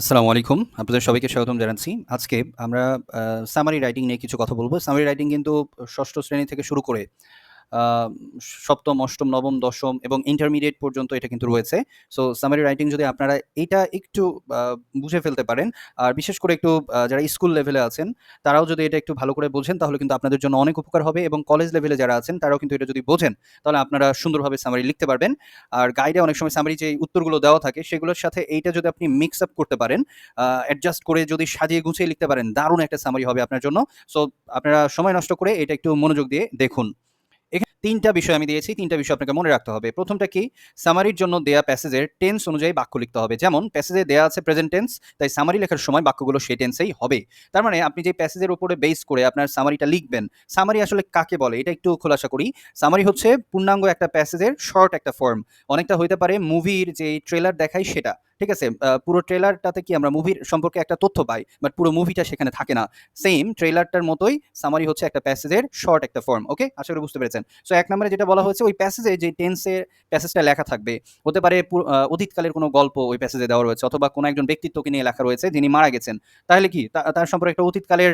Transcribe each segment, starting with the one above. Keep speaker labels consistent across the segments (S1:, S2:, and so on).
S1: আসসালামু আলাইকুম। আপনাদের সবাইকে স্বাগতম জানাচ্ছি। আজকে আমরা সামারি রাইটিং নিয়ে কিছু কথা বলব সামারি রাইটিং কিন্তু ষষ্ঠ শ্রেণি থেকে শুরু করে ৭ম, ৮ম, ৯ম, ১০ম এবং ইন্টারমিডিয়েট পর্যন্ত এটা কিন্তু রয়েছে। সো সামারি রাইটিং যদি আপনারা এটা একটু বুঝে ফেলতে পারেন, আর বিশেষ করে একটু যারা স্কুল লেভেলে আছেন, তারাও যদি এটা একটু ভালো করে বোঝেন তাহলে কিন্তু আপনাদের জন্য অনেক উপকার হবে এবং কলেজ লেভেলে যারা আছেন তারাও কিন্তু এটা যদি বোঝেন, তাহলে আপনারা সুন্দরভাবে সামারি লিখতে পারবেন। আর গাইডে অনেক সময় সামারি যে উত্তরগুলো দেওয়া থাকে সেগুলোর সাথে এইটা যদি আপনি মিক্স আপ করতে পারেন, অ্যাডজাস্ট করে যদি সাজিয়ে গুছিয়ে লিখতে পারেন, দারুণ একটা সামারি হবে আপনার জন্য। সো আপনারা সময় নষ্ট করে এটা একটু মনোযোগ দিয়ে দেখুন। ৩ বিষয় আমি দিয়েছি, তিনটা বিষয় আপনাকে মনে রাখতে হবে। ১ম টা কি? সামারির জন্য দেয়া প্যাসেজের টেন্স অনুযায়ী বাক্য লিখতে হবে। যেমন প্যাসেজে দেয়া আছে প্রেজেন্ট টেন্স, তাই সামারি লেখার সময় বাক্যগুলো সেই টেন্সেই হবে। তার মানে আপনি যে প্যাসেজের উপরে বেস করে আপনার সামারিটা লিখবেন, সামারি আসলে কাকে বলে? এটা একটু খোলাসা করি। সামারি হচ্ছে পূর্ণাঙ্গ একটা প্যাসেজের শর্ট একটা ফর্ম। অনেকটা হইতে পারে মুভির যে ট্রেলার দেখায় সেটা। ঠিক আছে? পুরো ট্রেলারটাতে কি আমরা মুভির সম্পর্কে একটা তথ্য পাই, বাট পুরো মুভিটা সেখানে থাকে না। সেম ট্রেলারটার মতোই সামারি হচ্ছে একটা প্যাসেজের শর্ট একটা ফর্ম। ওকে? আশা করি বুঝতে পেরেছেন। সো এক নম্বরে যেটা বলা হয়েছে ওই প্যাসেজে যে টেন্সে প্যাসেজটা লেখা থাকবে, হতে পারে অতীতকালের কোনো গল্প ওই প্যাসেজে দেওয়া রয়েছে অথবা কোনো একজন ব্যক্তিত্বকে নিয়ে লেখা রয়েছে যিনি মারা গেছেন। তাহলে কি? তার সম্পর্কে একটা অতীতকালের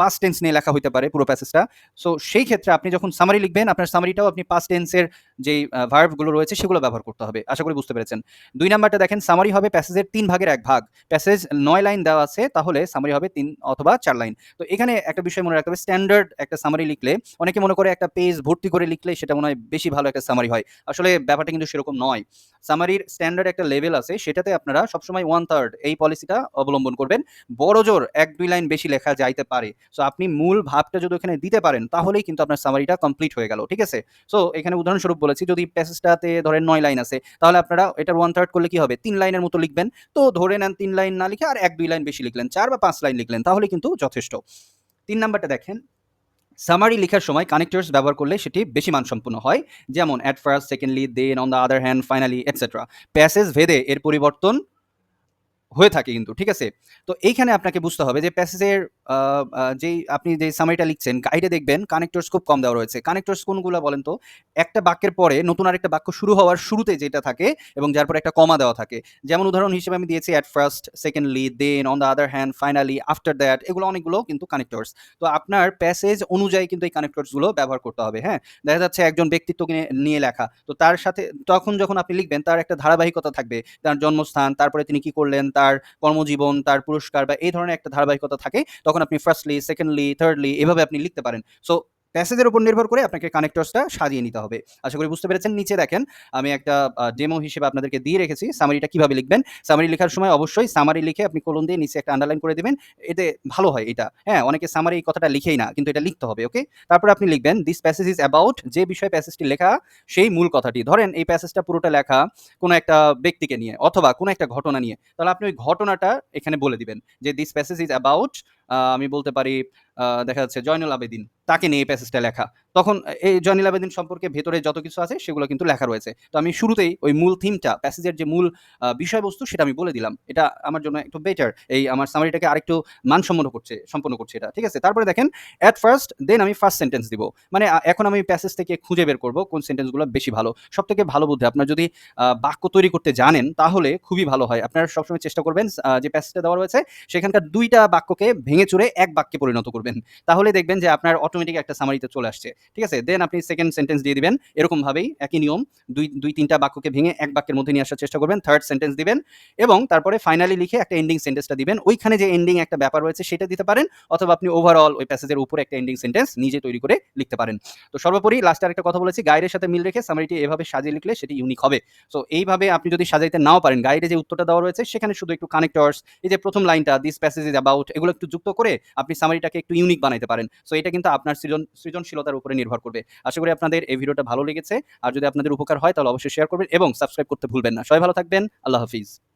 S1: পাস টেন্স নিয়ে লেখা হইতে পারে পুরো প্যাসেজটা। সো সেই ক্ষেত্রে আপনি যখন সামারি লিখবেন, আপনার সামারিটাও আপনি পাস টেন্সের যেই ভার্ভগুলো রয়েছে সেগুলো ব্যবহার করতে হবে। আশা করি বুঝতে পেরেছেন। দুই নাম্বারটা দেখেন সামারি হবে প্যাসেজের তিন ভাগের এক ভাগ। প্যাসেজ নয় লাইন দেওয়া আছে, তাহলে সামারি হবে তিন অথবা চার লাইন। তো এখানে একটা বিষয় মনে রাখতে হবে স্ট্যান্ডার্ড একটা সামারি লিখলে, অনেকে মনে করে একটা পেজ ভর্তি করে লিখলে সেটা মনে হয় বেশি ভালো একটা সামারি হয়। আসলে ব্যাপারটা কিন্তু সেরকম নয়। সামারির স্ট্যান্ডার্ড একটা লেভেল আছে, সেটাতে আপনারা সবসময় 1/3 এই পলিসিটা অবলম্বন করবেন। বড় জোর এক দুই লাইন বেশি লেখা যাইতে পারে। সো আপনি মূল ভাবটা যদি ওখানে দিতে পারেন, তাহলেই কিন্তু আপনার সামারিটা কমপ্লিট হয়ে গেল। ঠিক আছে? সো এখানে উদাহরণস্বরূপ বলেছি, যদি প্যাসেজটাতে ধরেন নয় লাইন আছে, তাহলে আপনারা এটার 1/3 করলে কি হবে? তিন লাইনের মতো লিখবেন। তো ধরে নেন তিন লাইন না লিখে আর ১-২ লাইন বেশি লিখলেন। চার বা পাঁচ লাইন লিখলেন, তাহলে কিন্তু যথেষ্ট। তিন নাম্বারটা দেখেন সামারি লেখার সময় কানেক্টরস ব্যবহার করলে সেটি বেশি মানসম্পন্ন হয়। যেমন at first, secondly, then, on the other hand, finally etcetera. Passage ভেদে এর পরিবর্তন হয়ে থাকে কিন্তু। ঠিক আছে? তো এইখানে আপনাকে বুঝতে হবে যে প্যাসেজের যেই আপনি যে সামারিটা লিখছেন গাইডে দেখবেন কানেক্টরস খুব কম দেওয়া রয়েছে। কানেক্টরস কোনগুলা বলেন তো? একটা বাক্যের পরে নতুন আরেকটা বাক্য শুরু হওয়ার শুরুতে যেটা থাকে এবং যার পরে একটা কমা দেওয়া থাকে। যেমন উদাহরণ হিসেবে আমি দিয়েছি at first, secondly, then, on the other hand, finally, after that এগুলো অনেকগুলো কিন্তু কানেক্টরস। তো আপনার প্যাসেজ অনুযায়ী কিন্তু এই কানেক্টরসগুলো ব্যবহার করতে হবে। হ্যাঁ? দেখা যাচ্ছে একজন ব্যক্তিত্বকে নিয়ে নিয়ে লেখা। তো তার সাথে তখন যখন আপনি লিখবেন তার একটা ধারাবাহিকতা থাকবে। তার জন্মস্থান, তারপরে তিনি কি করলেন, তার কর্মজীবন, তার পুরস্কার বা এই ধরনের একটা ধারাবাহিকতা থাকে। তখন আপনি ফার্স্টলি, সেকেন্ডলি, থার্ডলি এভাবে আপনি লিখতে পারেন। সো প্যাসেজের উপর নির্ভর করে আপনাকে কানেক্টরসটা সাজিয়ে নিতে হবে। আশা করি বুঝতে পেরেছেন। নিচে দেখেন, আমি একটা ডেমো হিসেবে আপনাদেরকে দিয়ে রেখেছি। সামারিটা কীভাবে লিখবেন। সামারি লেখার সময় অবশ্যই সামারি লিখে আপনি কোলন দিয়ে নিচে একটা আন্ডারলাইন করে দেবেন এতে ভালো হয় এটা। হ্যাঁ? অনেকে সামারি এই কথাটা লিখেই না। কিন্তু এটা লিখতে হবে। ওকে? তারপরে আপনি লিখবেন দিস প্যাসেজ ইজ অ্যাবাউট যে বিষয়ে প্যাসেজটি লেখা, সেই মূল কথাটি। ধরেন, এই প্যাসেজটা পুরোটা লেখা কোনো একটা ব্যক্তিকে নিয়ে, অথবা কোনো একটা ঘটনা নিয়ে। তাহলে আপনি ওই ঘটনাটা এখানে বলে দিবেন। যে দিস প্যাসেজ ইজ অ্যাবাউট আমি বলতে পারি দেখা যাচ্ছে জয়নুল আবেদিন তাকে নিয়ে এই প্যাসেজটা লেখা। তখন এই জয়নুল আবেদীন সম্পর্কে ভেতরে যত কিছু আছে সেগুলো কিন্তু লেখা রয়েছে। তো আমি শুরুতেই ওই মূল থিমটা প্যাসেজের যে মূল বিষয়বস্তু সেটা আমি বলে দিলাম। এটা আমার জন্য একটু বেটার। এই আমার সামারিটাকে আরেকটু মানসম্পন্ন করছে, সম্পন্ন করছে এটা। ঠিক আছে? তারপরে দেখেন এট ফার্স্ট দেন আমি ফার্স্ট সেন্টেন্স দিব। মানে এখন আমি প্যাসেজ থেকে খুঁজে বের করব কোন সেন্টেন্সগুলো বেশি ভালো। সব থেকে ভালো বুদ্ধি, আপনার যদি বাক্য তৈরি করতে জানেন, তাহলে খুবই ভালো হয়। আপনারা সবসময় চেষ্টা করবেন যে প্যাসেজটা দেওয়া রয়েছে, সেখানকার দুইটা বাক্যকে ভেঙে চুরে এক বাক্যে পরিণত করবেন। তাহলে দেখবেন যে আপনার অটোমেটিক একটা সামারিতে চলে আসছে। ঠিক আছে? দেন আপনি সেকেন্ড সেন্টেন্স দিয়ে দিবেন। এরকমভাবেই একই নিয়ম, দুই দুই, তিনটা বাক্যকে ভেঙে এক বাক্যের মধ্যে নিয়ে আসার চেষ্টা করবেন। থার্ড সেন্টেন্স দিবেন এবং তারপরে ফাইনালি লিখে একটা এন্ডিং সেন্টেন্সটা দিবেন। ওইখানে যে এন্ডিং একটা ব্যাপার রয়েছে সেটা দিতে পারেন অথবা আপনি ওভারঅল ওই প্যাসেজের উপরে একটা এন্ডিং সেন্টেন্স নিজে তৈরি করে লিখতে পারেন। তো সর্বোপরি লাস্টে আরেকটা কথা বলেছি গাইডের সাথে মিল রেখে সামারিটি এভাবে সাজিয়ে লিখলে সেটি ইউনিক হবে। সো এইভাবে আপনি যদি সাজাইতে নাও পারেন গাইডে যে উত্তরটা দেওয়া রয়েছে সেখানে শুধু একটু কানেক্টরস এই যে প্রথম লাইনটা দিস প্যাসেজ ইস অ্যাবাউট এগুলো একটু যুক্ত করে আপনি সামারিটাকে একটু ইউনিক বানাইতে পারেন। সো এটা কিন্তু আপনার সৃজন, সৃজনশীলতার উপরে নির্ভর করবে। আশা করি আপনাদের এই ভিডিওটা ভালো লেগেছে। আর যদি আপনাদের উপকার হয়, তাহলে অবশ্যই শেয়ার করবেন এবং সাবস্ক্রাইব করতে ভুলবেন না। সবাই ভালো থাকবেন। আল্লাহ হাফিজ।